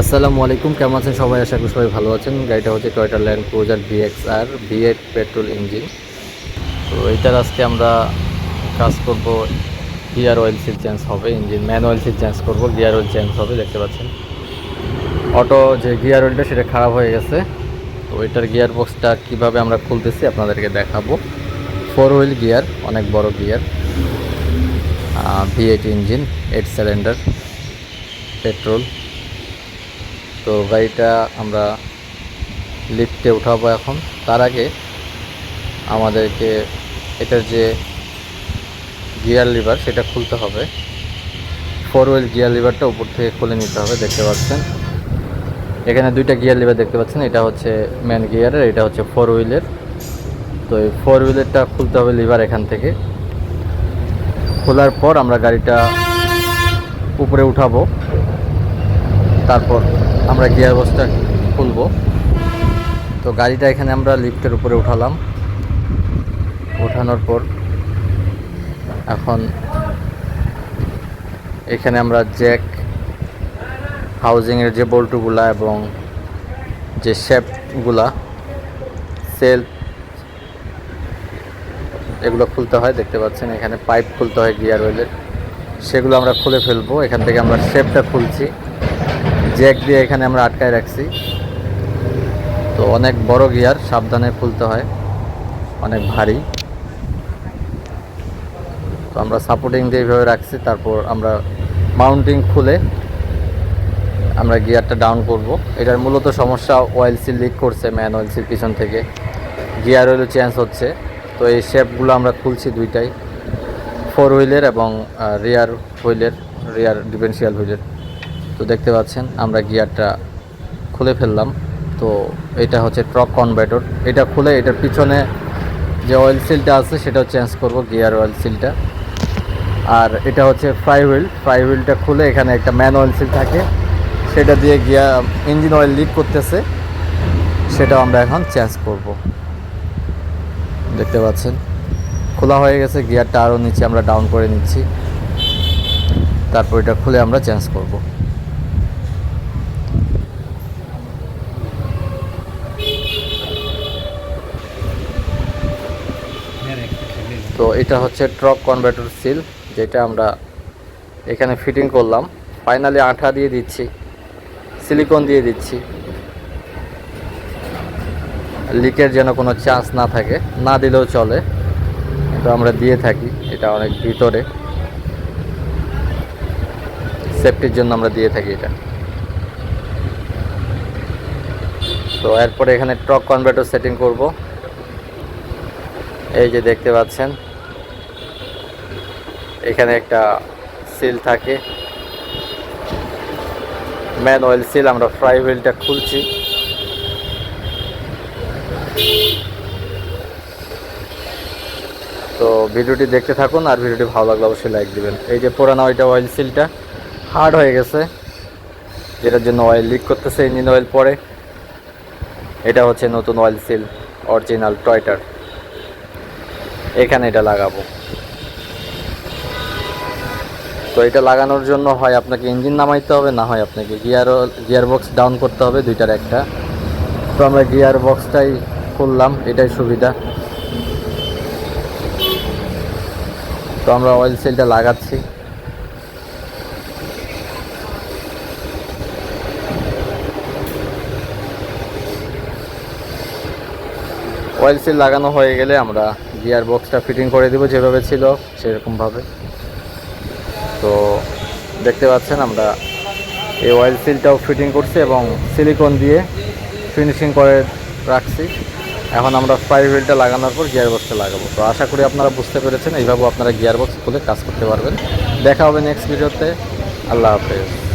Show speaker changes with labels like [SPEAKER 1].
[SPEAKER 1] আসসালামু আলাইকুম, কেমন আছেন সবাই? আশা করি সবাই ভালো আছেন। গাড়িটা হচ্ছে টয়টা ল্যান্ড ক্রুজার ভিএক্স আর ভিএট পেট্রোল ইঞ্জিন তো এইটার আজকে আমরা কাজ করব গিয়ার অয়েল সিল চেঞ্জ হবে engine main oil seal change করব গিয়ার অয়েল চেঞ্জ হবে, দেখতে পাচ্ছেন। অটো যে গিয়ার অয়েলটা সেটা খারাপ হয়ে গেছে। তো ওইটার গিয়ার বক্সটা কীভাবে আমরা খুলতেছি, আপনাদেরকে দেখাবো। ফোর হুইল গিয়ার অনেক বড় gear V eight engine eight cylinder petrol তো গাড়িটা আমরা লিফটে উঠাবো এখন। তার আগে আমাদেরকে এটার যে গিয়ার লিভার সেটা খুলতে হবে। ফোর হুইল গিয়ার লিভারটা উপর থেকে খুলে নিতে হবে, দেখতে পাচ্ছেন। এখানে দুইটা গিয়ার লিভার দেখতে পাচ্ছেন, এটা হচ্ছে ম্যান গিয়ারের এটা হচ্ছে ফোর হুইলের তো এই ফোর হুইলেরটা খুলতে হবে লিভার এখান থেকে। খোলার পর আমরা গাড়িটা উপরে উঠাবো। তারপর আমরা গিয়ার বক্সটা খুলবো। তো গাড়িটা এখানে আমরা লিফটের উপরে উঠালাম। ওঠানোর পর এখন এখানে আমরা জ্যাক হাউজিংয়ের যে বল্টুগুলা এবং যে শেপগুলা সেল এগুলো খুলতে হয়, দেখতে পাচ্ছেন এখানে পাইপ খুলতে হয় গিয়ার অয়েলের সেগুলো আমরা খুলে ফেলব। এখান থেকে আমরা শেপটা খুলছি। জ্যাক দিয়ে এখানে আমরা আটকায় রাখছি। তো অনেক বড় গিয়ার, সাবধানে খুলতে হয়। অনেক ভারী। তো আমরা সাপোর্টিং দিয়ে এইভাবে রাখছি, তারপর আমরা মাউন্টিং খুলে আমরা গিয়ারটা ডাউন করব। এটার মূলত সমস্যা অয়েল সিল লিক করছে ম্যান অয়েল সিল পিছন থেকে। গিয়ার অয়েলও চেঞ্জ হচ্ছে। তো এই শেপগুলো আমরা খুলছি দুইটাই। ফোর হুইলের এবং রিয়ার হুইলের রিয়ার ডিফেন্সিয়াল হুইলের তো দেখতে পাচ্ছেন, আমরা গিয়ারটা খুলে ফেললাম। তো এটা হচ্ছে ট্রক কনভার্টর। এটা খুলে এটার পিছনে যে অয়েল সিলটা আছে, সেটাও চেঞ্জ করব গিয়ার অয়েল সিলটা আর এটা হচ্ছে ফ্রাই হুইল ফ্রাই হুইলটা খুলে এখানে একটা ম্যান অয়েল সিল থাকে। সেটা দিয়ে গিয়ার ইঞ্জিন অয়েল লিক করতেছে। সেটাও আমরা এখন চেঞ্জ করব। দেখতে পাচ্ছেন? খোলা হয়ে গেছে গিয়ারটা আরও নিচে আমরা ডাউন করে নিচ্ছি। তারপর এটা খুলে আমরা চেঞ্জ করব। তো এটা হচ্ছে ট্রক কনভার্টার সিল যেটা আমরা এখানে ফিটিং করলাম। ফাইনালি আঠা দিয়ে দিচ্ছি সিলিকন দিয়ে দিচ্ছি। লিকের যেন কোনো চান্স না থাকে, না দিলেও চলে। কিন্তু আমরা দিয়ে থাকি, এটা অনেক ভিতরে। সেফটির জন্য আমরা দিয়ে থাকি এটা। তো এরপরে এখানে ট্রক কনভার্টার সেটিং করব। এই যে দেখতে পাচ্ছেন এখানে একটা সিল থাকে। ম্যান অয়েল সিল আমরা ফ্রাই হুইলটা খুলছি। তো ভিডিওটি দেখতে থাকুন, আর ভিডিওটি ভালো লাগলে অবশ্যই লাইক দিবেন। এই যে পুরানো ওইটা অয়েল সিলটা হার্ড হয়ে গেছে, যেটার জন্য অয়েল লিক করতেছে ইঞ্জিন অয়েল পরে। এটা হচ্ছে নতুন অয়েল সিল অরিজিনাল টয়টার এখানে এটা লাগাবো। তো এটা লাগানোর জন্য হয় আপনাকে ইঞ্জিন নামাইতে হবে, না হয় আপনাকে গিয়ার গিয়ার বক্স ডাউন করতে হবে, দুইটার একটা। তো আমরা গিয়ার বক্সটাই খুললাম, এটাই সুবিধা। তো আমরা অয়েল সেলটা লাগাচ্ছি। অয়েল সিল লাগানো হয়ে গেলে আমরা গিয়ার বক্সটা ফিটিং করে দেবো যেভাবে ছিল সেরকমভাবে। তো দেখতে পাচ্ছেন আমরা এই অয়েল সিলটাও ফিটিং করছি এবং সিলিকন দিয়ে ফিনিশিং করে রাখছি। এখন আমরা ফ্রাই হুইলটা লাগানোর পর গিয়ার বক্সটা লাগাবো। তো আশা করি আপনারা বুঝতে পেরেছেন। এইভাবে আপনারা গিয়ার বক্স খুলে কাজ করতে পারবেন। দেখা হবে নেক্সট ভিডিওতে আল্লাহ হাফেজ।